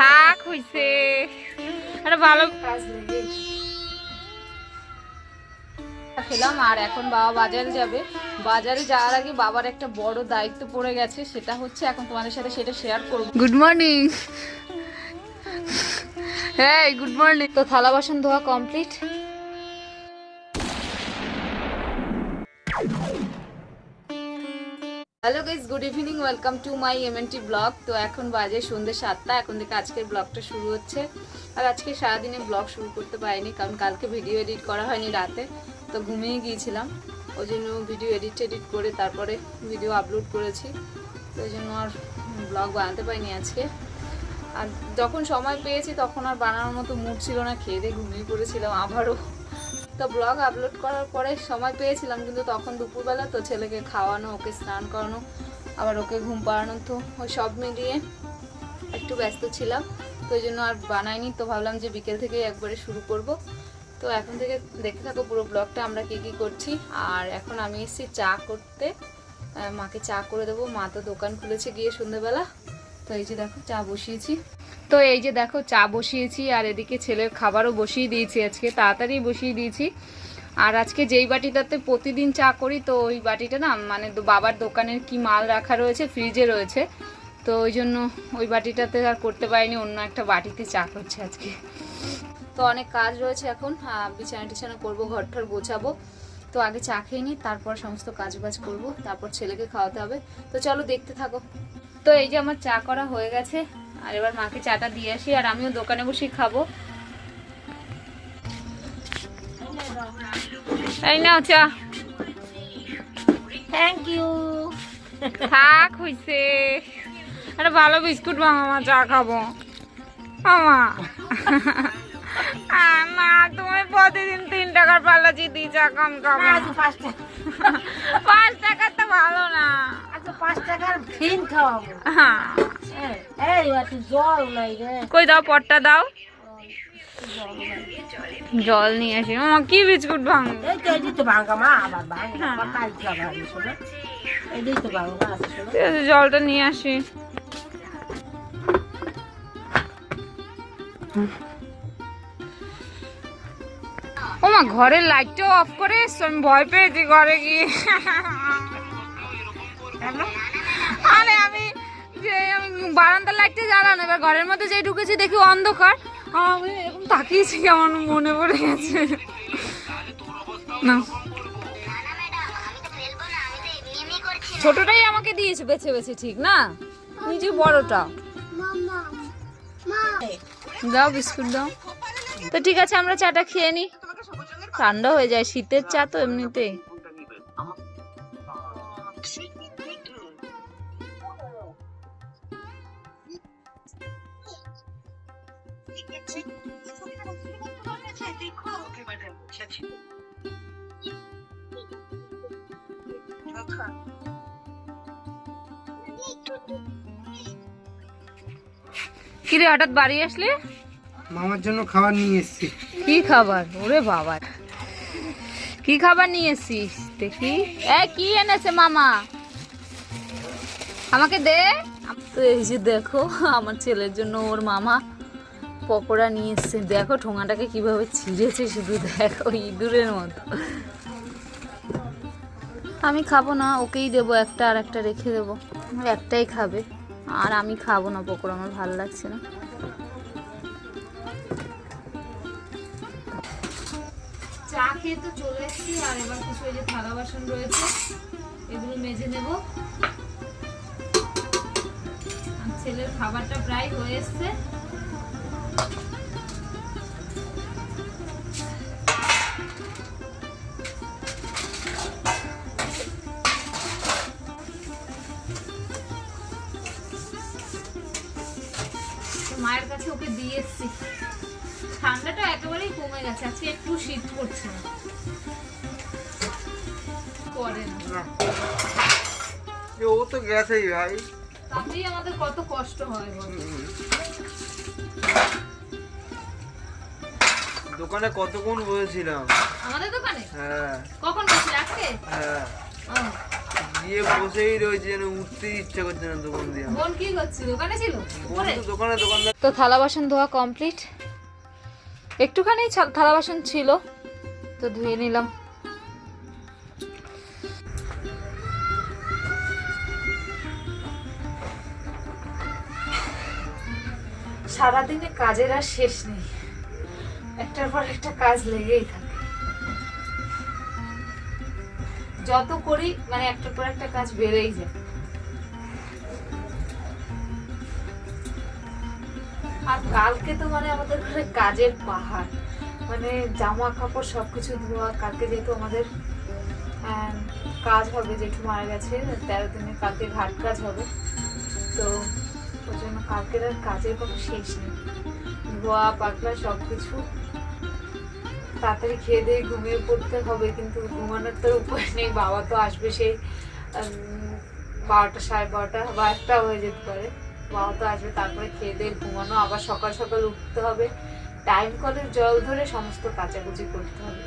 থাক হইছে। আরে ভালো। খেলাম আর এখন বাবা বাজারে যাবে। বাজারে যাওয়ার আগে বাবার একটা বড় দায়িত্ব পড়ে গেছে সেটা হচ্ছে এখন তোমাদের সাথে সেটা শেয়ার করব। গুড মর্নিং হ্যাঁ গুড মর্নিং তো থালা বাসন ধোয়া complete hello guys good evening welcome to my MNT blog তো এখন বাজে সন্ধ্যে সাতটা, এখন থেকে আজকের ব্লগটা শুরু হচ্ছে। আর আজকে সারাদিনে ব্লগ শুরু করতে পারিনি, কারণ কালকে ভিডিও এডিট করা হয়নি রাতে। তো ঘুমিয়ে গিয়েছিলাম, ওই জন্য ভিডিও এডিট এডিট করে তারপরে ভিডিও আপলোড করেছি। তো ওই জন্য আর ব্লগ বানাতে পারিনি আজকে। আর যখন সময় পেয়েছি, তখন আর বানানোর মতো মুড ছিল না, খেয়ে দিয়ে ঘুমিয়ে পড়েছিলাম আবারও। তো ব্লগ আপলোড করার পরে সময় পেয়েছিলাম, কিন্তু তখন দুপুরবেলা তো ছেলেকে খাওয়ানো, ওকে স্নান করানো, আবার ওকে ঘুম পাড়ানো, তো ওই সব মিলিয়ে একটু ব্যস্ত ছিলাম। তো ওই জন্য আর বানাইনি, তো ভাবলাম যে বিকেল থেকেই একবারে শুরু করব। তো এখন থেকে দেখতে থাকো পুরো ব্লগটা আমরা কী কী করছি। আর এখন আমি এসেছি চা করতে। মাকে চা করে দেবো। মা তো দোকান খুলেছে গিয়ে সন্ধ্যেবেলা তো এই যে দেখো, চা বসিয়েছি। তো এই যে দেখো, চা বসিয়েছি আর এদিকে ছেলের খাবারও বসিয়ে দিয়েছি আজকে, তাড়াতাড়ি বসিয়ে দিয়েছি। আর আজকে যেই বাটিটাতে প্রতিদিন চা করি, তো ওই বাটিটা না মানে বাবার দোকানের কি মাল রাখা রয়েছে, ফ্রিজে রয়েছে। তো ওই জন্য ওই বাটিটাতে আর করতে পারিনি, অন্য একটা বাটিতে চা করছে আজকে। তো অনেক কাজ রয়েছে এখন বিছানা টিছানা করব ঘর ঠর গোছাবো। তো আগে চা খেয়ে নিই, তারপর সমস্ত কাজ বাজ করব, তারপর ছেলেকে খাওয়াতে হবে। তো চলো দেখতে থাকো। তো এই যে আমার চা করা হয়ে গেছে আর এবার মাকে চাটা দিয়ে আসি আর আমিও দোকানে বসেই খাব। এই নাও চা। থ্যাংক ইউ থাক হইছে। একটা ভালো বিস্কুট মামা চা খাব। মামা আহ, তুমি প্রতিদিন তিন টাকার পাল্লা চিঠি চা কম খাব আজ পাঁচ টাকা। তো ভালো না। আজ পাঁচ টাকার ফিন খাওয়াবো। হ্যাঁ। কই দাও পটটা দাও। জল নিয়ে আসি। মামা কি বিস্কুট ভাঙ মা জলটা নিয়ে আসি। ও মা ঘরের লাইটটাও অফ করে এসছো আমি ভয় পেয়েছি ঘরে গিয়ে। বারান্দার লাইটটা জ্বালানো, এবার ঘরের মধ্যে যেই ঢুকেছি দেখি অন্ধকার। আমি এরকম তাকিয়েছি, কেমন মনে পড়ে গেছে। না। ছোটটাই আমাকে দিয়েছে বেছে বেছে, ঠিক না? নিজে বড়টা। দাও বিস্কুট দাও। তো ঠিক আছে, আমরা চাটা খেয়ে নিই ঠান্ডা হয়ে যায়, শীতের চা তো এমনিতেই। কিরে হঠাৎ বাড়ি আসলে? মামার জন্য খাবার নিয়ে এসেছি। কি খাবার? ওরে বাবা। কি খাবার নিয়ে এসছিস? দেখি। এ কি এনেছে মামা? আমাকে দে। তো এই যে দেখো আমার ছেলের জন্য ওর মামা পকোড়া নিয়ে এসছে। দেখো ঠোঙাটাকে কীভাবে ছিঁড়েছে শুধু দেখো ইঁদুরের মতো। আমি খাব না, ওকেই দেবো একটা আর একটা রেখে দেবো। একটাই খাবে, আর আমি খাব না পকোড়া, আমার ভালো লাগছে না। চা খেয়ে তো চলে আর এবার কিছু যে থালা বাসন রয়েছে, এগুলো মেজে নেব। ছেলের খাবারটা প্রায় হয়ে এসছে। মায়ের কাছে ওকে দিয়ে এসছি। ঠান্ডাটা একেবারেই কমে গেছে আজকে একটু শীত করছে না। করে না। ও তো গেছেই ভাই। তাতেই আমাদের কত কষ্ট হয় দোকানে কতক্ষণ বসেছিলাম? আমাদের দোকানে? হ্যাঁ। কখন গেছিল আজকে? হ্যাঁ। গিয়ে বসেই রয়েছে যেন উঠতেই ইচ্ছা করছে না দোকান দিয়ে। বোন কি করছে দোকানে ছিল? তো দোকানে দোকানদার। তো থালা বাসন ধোয়া কমপ্লিট। একটুখানি থালা বাসন ছিল তো ধুয়ে নিলাম। সারাদিনে কাজের আর শেষ নেই। একটার পর একটা কাজ লেগেই থাকে। যত করি মানে একটার পর একটা কাজ বেড়েই যায়। আর কালকে তো মানে আমাদের ঘরে কাজের পাহাড়। মানে জামা কাপড় সবকিছু ধোয়া, কালকে যেহেতু আমাদের কাজ হবে, জেঠু মারা গেছে, তেরো দিনে কালকে ঘাট কাজ হবে। তো ওই জন্য কালকের আর কাজের কোনো শেষ নেই। ধোয়া পাকলা সব কিছু তাড়াতাড়ি খেয়ে দিয়ে ঘুমিয়ে পড়তে হবে, কিন্তু ঘুমানোর তো উপায় নেই, বাবা তো আসবে সেই বারোটা সাড়ে বারোটা বা একটা হয়ে যেতে পারে। বাবা তো আসবে, তারপরে খেয়ে দিয়ে ঘুমানো, আবার সকাল সকাল উঠতে হবে। টাইম কলের জল ধরে সমস্ত কাচাকুচি করতে হবে।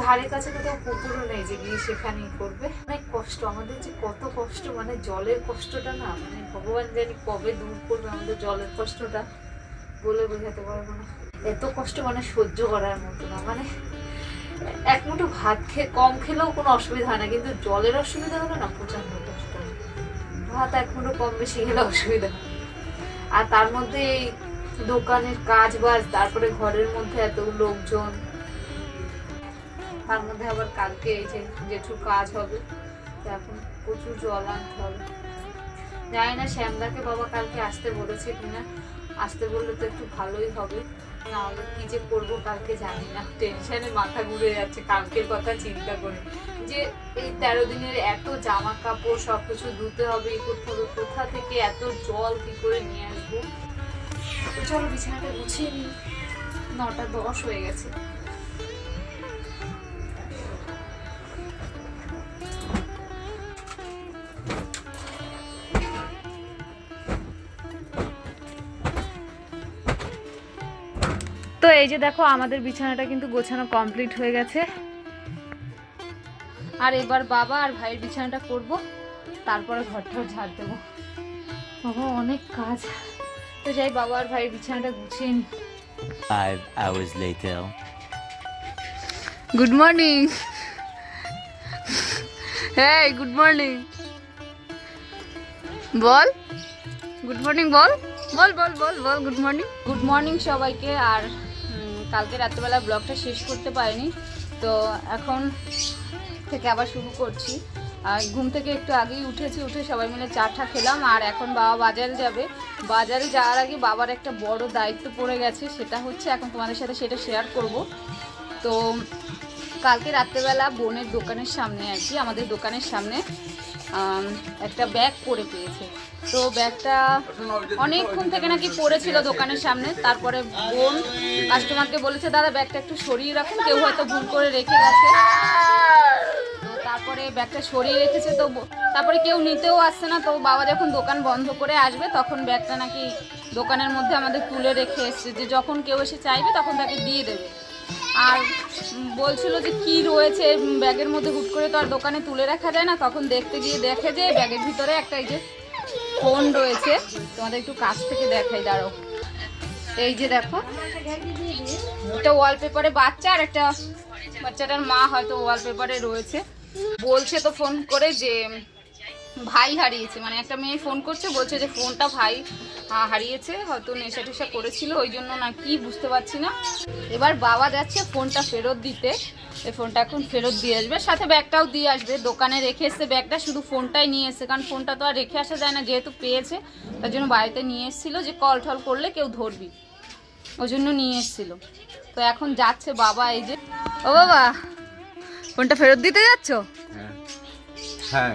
ধারে কাছে কোথাও পুকুরও নেই যে গিয়ে সেখানেই করবে। অনেক কষ্ট, আমাদের যে কত কষ্ট মানে জলের কষ্টটা না মানে ভগবান জানি কবে দূর করবে আমাদের জলের কষ্টটা, বলে বোঝাতে পারব না। এত কষ্ট মানে সহ্য করার মতো না। মানে এক মুঠো ভাত খেয়ে কম খেলেও কোনো অসুবিধা হয় না, কিন্তু জলের অসুবিধা হলে না প্রচণ্ড কষ্ট ভাত এক মুঠো কম বেশি খেলে অসুবিধা আর তার মধ্যে এই দোকানের কাজ বাজ, তারপরে ঘরের মধ্যে এত লোকজন, তার মধ্যে আবার কালকে এই যে জেঠু কাজ হবে এখন প্রচুর জল আনতে হবে। জানি না শ্যামদাকে বাবা কালকে আসতে বলেছে কিনা, আসতে বললে তো একটু ভালোই হবে। না আমি কি যে করব কালকে জানি না। টেনশনে মাথা ঘুরে যাচ্ছে, কালকের কথা চিন্তা করে যে এই তেরো দিনের এত জামা কাপড় সবকিছু ধুতে হবে ই করতে কোথা থেকে এত জল কি করে নিয়ে আসব? চলো বিছানাটা গুছিয়ে নিই। নটা দশ হয়ে গেছে। এই যে দেখো আমাদের বিছানাটা কিন্তু গোছানো কমপ্লিট হয়ে গেছে। আর এবার বাবা আর ভাইয়ের বিছানাটা করব তারপরে ঘরটাও ঝাড় দেবো। বাবা অনেক কাজ। তো যাই বাবা আর ভাইয়ের বিছানাটা গুছিয়ে নি। Five hours later. Good morning হ্যাঁ গুড মর্নিং বল। গুড মর্নিং বল। বল বল বল বল গুড মর্নিং গুড মর্নিং সবাইকে আর কালকে রাত্রেবেলা ব্লগটা শেষ করতে পারিনি। তো এখন থেকে আবার শুরু করছি। আর ঘুম থেকে একটু আগেই উঠেছি, উঠে সবাই মিলে চাটা খেলাম। আর এখন বাবা বাজারে যাবে। বাজারে যাওয়ার আগে বাবার একটা বড় দায়িত্ব পড়ে গেছে, সেটা হচ্ছে এখন তোমাদের সাথে সেটা শেয়ার করব। তো কালকে রাত্রেবেলা বোনের দোকানের সামনে আর কি, আমাদের দোকানের সামনে একটা ব্যাগ পড়ে পেয়েছে। তো ব্যাগটা অনেকক্ষণ থেকে নাকি পড়েছিল দোকানের সামনে, তারপরে বোন কাস্টমারকে বলেছে, দাদা ব্যাগটা একটু সরিয়ে রাখুন, কেউ হয়তো ভুল করে রেখে গেছে। তারপরে ব্যাগটা সরিয়ে রেখেছে, তো তারপরে কেউ নিতেও আসছে না, তো বাবা যখন দোকান বন্ধ করে আসবে, তখন ব্যাগটা নাকি দোকানের মধ্যে আমাদের তুলে রেখে এসছে, যে যখন কেউ এসে চাইবে, তখন তাকে দিয়ে দেবে। আর বলছিল যে কি রয়েছে, ব্যাগের মধ্যে হুট করে তো আর দোকানে তুলে রাখা যায় না, তখন দেখতে গিয়ে দেখে যে ব্যাগের ভিতরে একটা এই যে ফোন রয়েছে। তোমাদের একটু কাছ থেকে দেখাই দাঁড়ো এই যে দেখো, একটা ওয়ালপেপারে বাচ্চা আর একটা বাচ্চাটার মা হয়তো ওয়ালপেপারে রয়েছে। বলছে তো ফোন করে যে ভাই হারিয়েছে। মানে একটা মেয়ে ফোন করছে, বলছে যে ফোনটা ভাই হারিয়েছে, হয়তো নেশা টেশা করেছিল, ওই জন্য না কি বুঝতে পারছি না। এবার বাবা যাচ্ছে ফোনটা ফেরত দিতে। এই ফোনটা এখন ফেরত দিয়ে আসবে, সাথে ব্যাগটাও দিয়ে আসবে। দোকানে রেখে এসছে ব্যাগটা শুধু ফোনটাই নিয়ে এসছে, কারণ ফোনটা তো আর রেখে আসা যায় না, যেহেতু পেয়েছে, তার জন্য বাড়িতে নিয়ে এসেছিল যে কল টল করলে কেউ ধরবি। ওই জন্য নিয়ে এসেছিল। তো এখন যাচ্ছে বাবা এই যে, ও বাবা ফোনটা ফেরত দিতে যাচ্ছ? হ্যাঁ।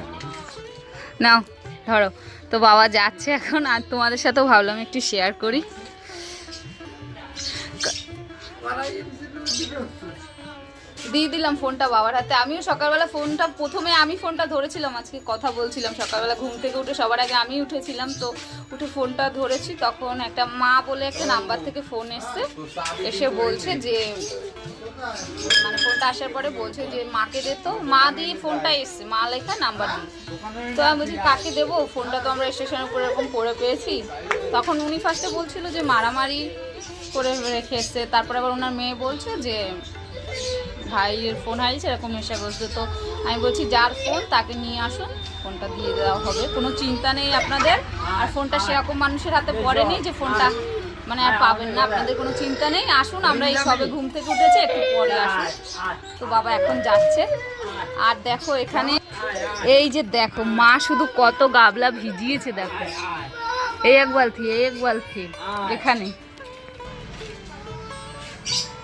নাও ধরো। তো বাবা যাচ্ছে এখন আর তোমাদের সাথেও ভাবলাম একটু শেয়ার করি। দিয়ে দিলাম ফোনটা বাবার হাতে। আমিও সকালবেলা ফোনটা, প্রথমে আমি ফোনটা ধরেছিলাম, আজকে কথা বলছিলাম সকালবেলা, ঘুম থেকে উঠে সবার আগে আমি উঠেছিলাম, তো উঠে ফোনটা ধরেছি, তখন একটা মা বলে একটা নাম্বার থেকে ফোন এসছে, এসে বলছে যে মানে ফোনটা আসার পরে বলছে যে, মাকে দে তো। মা দিয়ে ফোনটা এসছে, মা লেখা নাম্বার দিয়ে। তো আমি বলছি, কাকে দেবো? ফোনটা তো আমরা স্টেশনের উপরে এরকম পড়ে পেয়েছি। তখন উনি ফার্স্টে বলছিল যে, মারামারি করে রেখে এসছে তারপরে আবার ওনার মেয়ে বলছে যে ভাইয়ের ফোন হারিয়েছে, এরকম এসে বলছে, তো আমি বলছি, যার ফোন, তাকে নিয়ে আসুন, ফোনটা দিয়ে দেওয়া হবে। কোনো চিন্তা নেই আপনাদের, আর ফোনটা সেরকম মানুষের হাতে পড়েনি যে ফোনটা মানে আর পাবেন না। আপনাদের কোনো চিন্তা নেই, আসুন, আমরা এই সবে ঘুম থেকে উঠেছি, একটু পরে আসুন। তো বাবা এখন যাচ্ছে। আর দেখো এখানে, এই যে দেখো, মা শুধু কত গাবলা ভিজিয়েছে, দেখো। এই এক বালতি, এই এক বালতি, এখানে।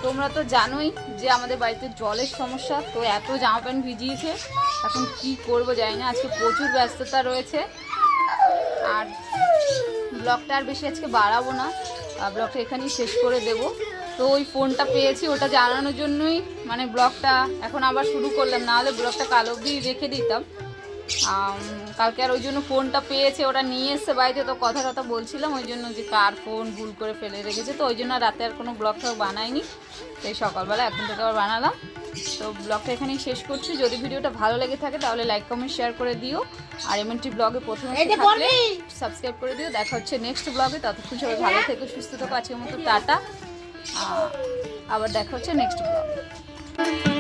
তোমরা তো জানোই যে আমাদের বাড়িতে জলের সমস্যা, তো এত জামা প্যান্ট ভিজিয়েছে, এখন কি করব জানি না, আজকে প্রচুর ব্যস্ততা রয়েছে। আর ব্লগটা আর বেশি আজকে বাড়াবো না ব্লগটা এখানেই শেষ করে দেব। তো ওই ফোনটা পেয়েছি, ওটা জানানোর জন্যই মানে ব্লগটা এখন আবার শুরু করলাম না হলে ব্লগটা কাল অবধি রেখে দিতাম। কালকে আর ওই জন্য ফোনটা পেয়েছে ওটা নিয়ে এসছে বাড়িতে তো কথা কথা বলছিলাম ওই জন্য যে কার ফোন ভুল করে ফেলে রেখেছে তো ওই জন্য রাতে আর কোনো ব্লগ টগ বানাইনি তো এই সকালবেলা এখন থেকে আবার বানালাম। তো ব্লগটা এখানেই শেষ করছি যদি ভিডিওটা ভালো লেগে থাকে তাহলে লাইক কমেন্ট শেয়ার করে দিও আর এমএনটি ব্লগে প্রথমে থাকলে সাবস্ক্রাইব করে দিও দেখা হচ্ছে নেক্সট ব্লগে ততক্ষণ সবাই ভালো থেকে সুস্থ থাকো আজকের মতো টাটা আবার দেখা হচ্ছে নেক্সট ব্লগে।